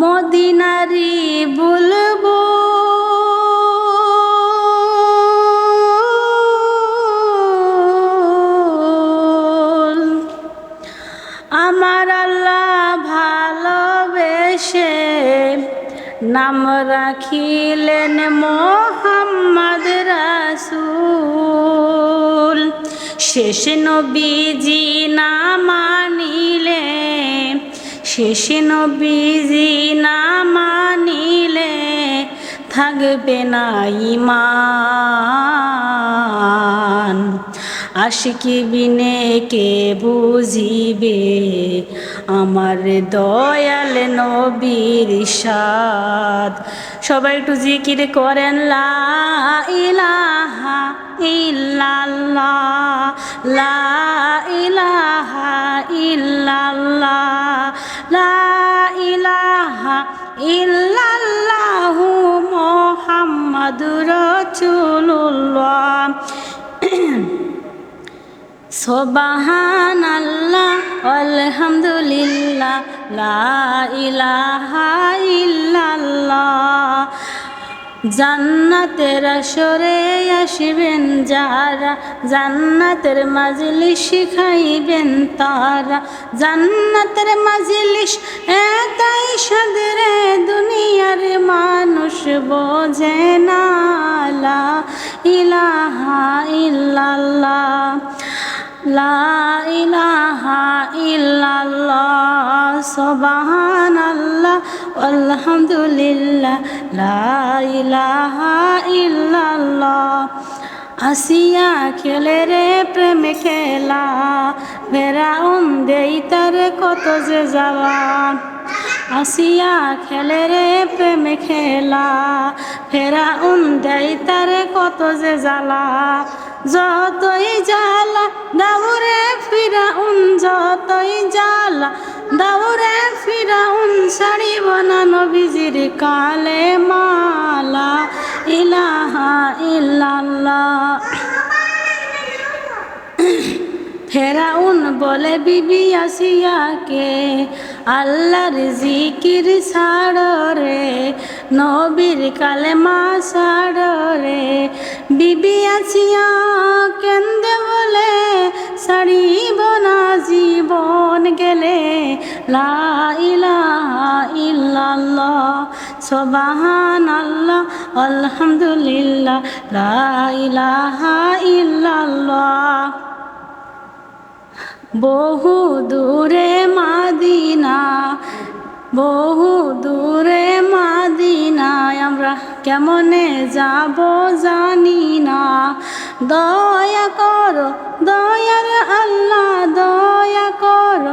মদিনারি বলব। আমার আল্লাহ ভালোবেসে নাম রাখিলেন মোহাম্মদ রাসূল। শেষ নবীজি না মানিলে শেষ নবীজি না মানিলে থাকবে না ইমান আশিকি বিনে কে বুঝিবে আমার দয়াল নবীর সাদ। সবাই একটু জিকির করেন, লা ইলাহা ইল্লাল্লাহ, লা ইলাহা ইল্লাল্লাহ। ইল্লাল্লাহু মুহাম্মাদুর রাসূলুল্লাহ। সোবাহান আল্লাহ আলহামদুলিল্লাহ, লা ইলাহা ইল্লাল্লাহ। জান্নাতের আসরে আসবেন যারা, জান্নাতের মাজলিস শিখাইবেন তারা। জান্নাতের মাজলিস এতাই সাদরে বোঝে না ইলাহা ইল্লাল্লাহ, লা ইলাহা ইল্লাল্লাহ, সুবহানাল্লাহ, আলহামদুলিল্লাহ, লা ইলাহা ইল্লাল্লাহ। আসিয়া খেলে রে প্রেম খেলা ফেরাউন দেই তার কত যে জ্বালা। আসিয়া খেলে রে প্রেম খেলা। ফেরাউন দেই তার কত যে জ্বালা। যতই জ্বালা দাউরে ফিরাউন যতই জ্বালা দাউরে ফিরাউন শাড়ি না নবীজির কালে মালা। ইলাহা ইল্লাল্লাহ। ফেরাউন বলে বিবি আসিয়াকে আল্লাহর জিকির ছাড় রে, নবীর কালেমা ছাড় রে। বিবি আসিয়া কেন্দে বলে, ছাড়িব না জীবন গেলে। লা ইলাহা ইল্লাল্লাহ সবাহান আল্লাহ আলহামদুলিল্লাহ, লা ইলাহা ইল্লাল্লাহ। বহু দূরে মাদিনা, বহু দূরে মাদিনা আমরা কেমনে যাব জানি না। দয়া করো, দয়ার আল্লাহ, দয়া করো